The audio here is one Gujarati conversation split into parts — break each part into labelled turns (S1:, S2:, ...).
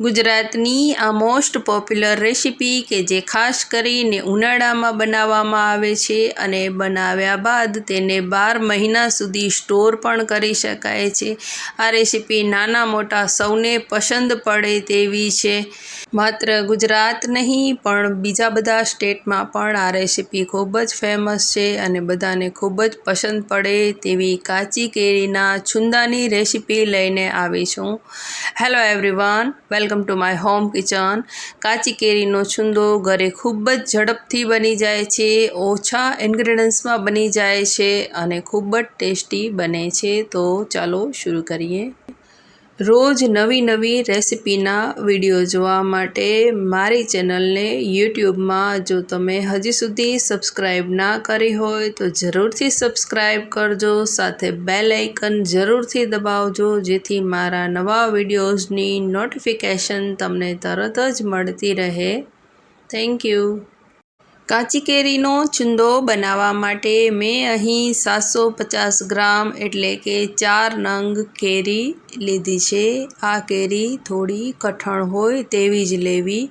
S1: ગુજરાતની આ મોસ્ટ પોપ્યુલર રેસીપી કે જે ખાસ કરીને ઉનાળામાં બનાવવામાં આવે છે અને બનાવ્યા બાદ તેને બાર મહિના સુધી સ્ટોર પણ કરી શકાય છે. આ રેસીપી નાના મોટા સૌને પસંદ પડે તેવી છે. માત્ર ગુજરાત નહીં, પણ બીજા બધા સ્ટેટમાં પણ આ રેસીપી ખૂબ જ ફેમસ છે અને બધાને ખૂબ જ પસંદ પડે તેવી કાચી કેરીના છુંદાની રેસીપી લઈને આવી છું. Hello everyone welcome to my home kitchen. કાચી કેરીનો છુંદો ઘરે ખૂબ જ ઝડપથી બની જાય છે, ઓછા ઇન્ગ્રીડિયન્ટ્સમાં બની જાય છે અને ખૂબ જ ટેસ્ટી બને છે. તો ચાલો શરૂ કરીએ. રોજ નવી નવી રેસિપીના વીડિયો જોવા માટે મારી ચેનલને યુટ્યુબમાં જો તમે હજી સુધી સબસ્ક્રાઈબ ના કરી હોય તો જરૂરથી સબસ્ક્રાઈબ કરજો, સાથે બેલ આઇકન જરૂરથી દબાવજો, જેથી મારા નવા વિડીયોઝની નોટિફિકેશન તમને તરત જ મળતી રહે. Thank you. કાચી કેરીનો છુંદો બનાવવા માટે મેં અહીં સાતસો પચાસ ગ્રામ એટલે કે ચાર નંગ કેરી લીધી છે. આ કેરી થોડી કઠણ હોય તેવી જ લેવી.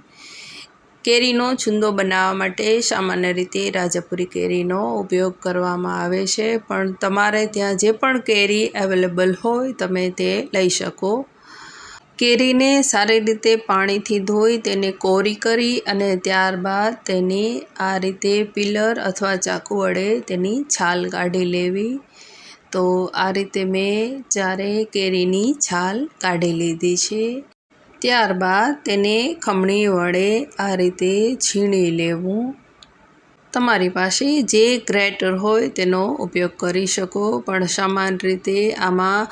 S1: કેરીનો છુંદો બનાવવા માટે સામાન્ય રીતે રાજાપુરી કેરીનો ઉપયોગ કરવામાં આવે છે, પણ તમારે ત્યાં જે પણ કેરી અવેલેબલ હોય તમે તે લઈ શકો. કેરીને સારી રીતે પાણીથી ધોઈ તેને કોરી કરી અને ત્યારબાદ તેની આ રીતે પિલર અથવા ચાકુ વડે તેની છાલ કાઢી લેવી. તો આ રીતે મેં ચારે કેરીની છાલ કાઢી લીધી છે. ત્યારબાદ તેને ખમણી વડે આ રીતે છીણી લેવું. તમારી પાસે જે ગ્રેટર હોય તેનો ઉપયોગ કરી શકો, પણ સામાન્ય રીતે આમાં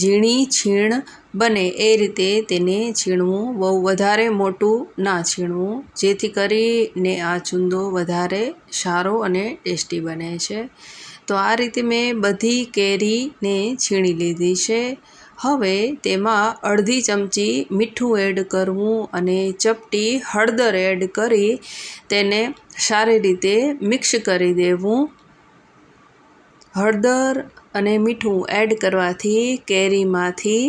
S1: ઝીણી છીણ બને એ રીતે તેને છીણવું બહુ વધારે મોટું ના છીણવું, જેથી કરીને આ ચૂંદો વધારે સારો અને ટેસ્ટી બને છે. તો આ રીતે મેં બધી કેરીને છીણી લીધી છે. હવે તેમાં અડધી ચમચી મીઠું એડ કરવું અને ચપટી હળદર એડ કરી તેને સારી રીતે મિક્સ કરી દેવું. હળદર અને મીઠું એડ કરવાથી કેરીમાંથી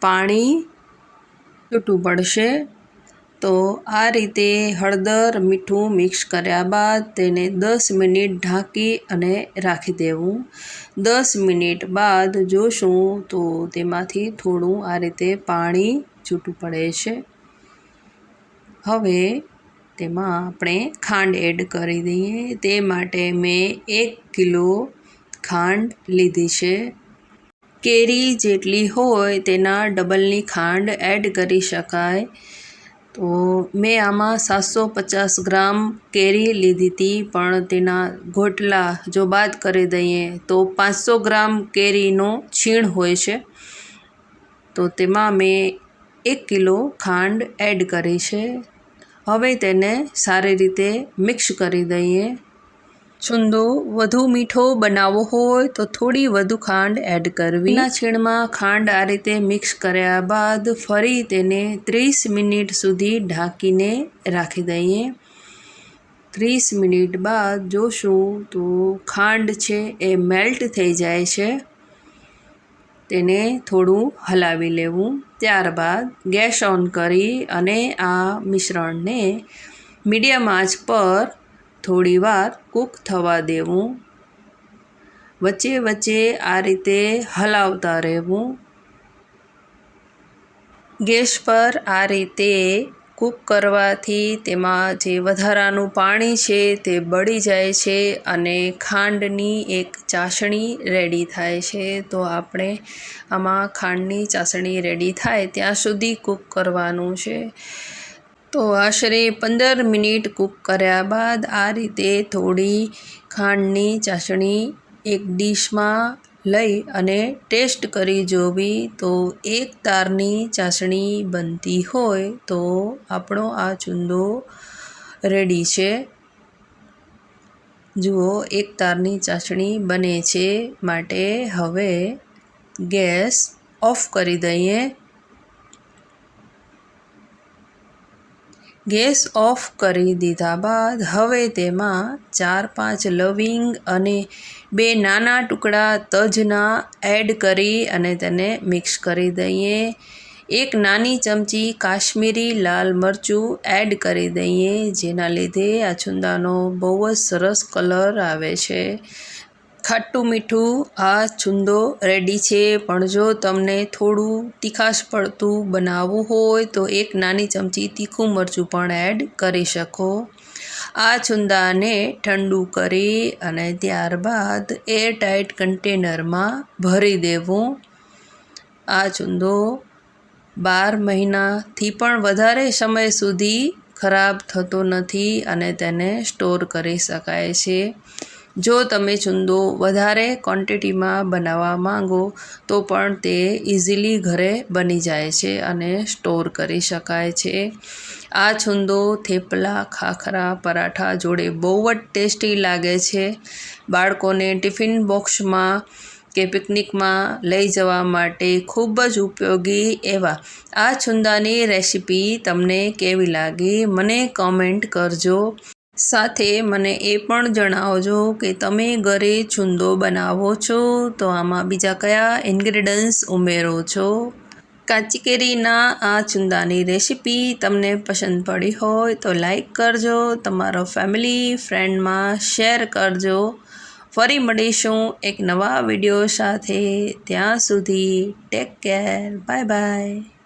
S1: પાણી છૂટું પડશે. તો આ રીતે હળદર, મીઠું મિક્સ કર્યા બાદ તેને દસ મિનિટ ઢાંકી અને રાખી દેવું. દસ મિનિટ બાદ જોશું તો તેમાંથી થોડું આ રીતે પાણી છૂટું પડે છે. હવે તેમાં આપણે ખાંડ એડ કરી દઈએ. તે માટે મેં એક કિલો ખાંડ લીધી છે. કેરી જેટલી હોય તેના ડબલની ખાંડ એડ કરી શકાય. તો મેં આમાં સાતસો પચાસ ગ્રામ કેરી લીધી હતી, પણ તેના ગોટલા જો બાદ કરી દઈએ તો પાંચસો ગ્રામ કેરીનો છીણ હોય છે. તો તેમાં મેં એક કિલો ખાંડ એડ કરી છે. હવે તેને સારી રીતે મિક્સ કરી દઈએ. છુંદો, વધુ મીઠો બનાવવો હોય તો થોડી વધુ ખાંડ એડ કરવી. ના છીણમાં ખાંડ આ રીતે મિક્સ કર્યા બાદ ફરી તેને ત્રીસ મિનિટ સુધી ઢાંકીને રાખી દઈએ. ત્રીસ મિનિટ બાદ જોશું તો ખાંડ છે એ મેલ્ટ થઈ જાય છે. તેને થોડું હલાવી લેવું. ત્યારબાદ ગેસ ઓન કરી અને આ મિશ્રણને મીડિયમ આંચ પર થોડીવાર કૂક થવા દેવું. વચ્ચે વચ્ચે આ રીતે હલાવતા રહેવું. ગેસ પર આ રીતે કૂક કરવાથી તેમાં જે વધારાનું પાણી છે તે બળી જાય છે અને ખાંડની એક ચાસણી રેડી થાય છે. તો આપણે આમાં ખાંડની ચાસણી રેડી થાય ત્યાં સુધી કૂક કરવાનું છે. તો આશરે પંદર મિનિટ કૂક કર્યા બાદ આ રીતે થોડી ખાંડની ચાસણી એક ડીશમાં લઈ અને ટેસ્ટ કરી જોવી. તો એક તારની ચાસણી બનતી હોય તો આપણો આ ચૂંદો રેડી છે. જુઓ, એક તારની ચાસણી બને છે. માટે હવે ગેસ ઓફ કરી દઈએ. ગેસ ઓફ કરી દીધા બાદ હવે તેમાં ચાર પાંચ લવિંગ અને બે નાના ટુકડા તજના એડ કરી અને તેને મિક્સ કરી દઈએ. એક નાની ચમચી કાશ્મીરી લાલ મરચું એડ કરી દઈએ, જેના લીધે આ છુંદાનો બહુ જ સરસ કલર આવે છે. ખાટું મીઠું આ છુંદો રેડી છે. પણ જો તમને થોડું તીખાશ પડતું બનાવવું હોય, તો એક નાની ચમચી તીખું મરચું પણ એડ કરી શકો. આ છુંદાને ઠંડુ કરી અને ત્યારબાદ એર ટાઈટ કન્ટેનરમાં ભરી દેવું. આ છુંદો બાર મહિનાથી પણ વધારે સમય સુધી ખરાબ થતો નથી અને તેને સ્ટોર કરી શકાય છે. જો તમે છુંદો વધારે ક્વોન્ટિટીમાં બનાવવા માંગો, તો પણ તે ઇઝીલી ઘરે બની જાય છે અને સ્ટોર કરી શકાય છે. આ છુંદો થેપલા, ખાખરા, પરાઠા જોડે બહુ જ ટેસ્ટી લાગે છે. બાળકોને ટિફિન બોક્સમાં કે પિકનિકમાં લઈ જવા માટે ખૂબ જ ઉપયોગી એવા આ છુંદાની રેસીપી તમને કેવી લાગી, મને કમેન્ટ કરજો. સાથે મને એ પણ જણાવજો કે તમે ઘરે છુંદો બનાવો છો, તો આમાં બીજા કયા ઇન્ગ્રીડન્ટ્સ ઉમેરો છો? કાચી કેરીના આ છુંદાની રેસીપી તમને પસંદ પડી હોય તો લાઈક કરજો, તમારો ફેમિલી ફ્રેન્ડમાં શેર કરજો. ફરી મળીશું એક નવા વીડિયો સાથે. ત્યાં સુધી ટેક કેર બાય બાય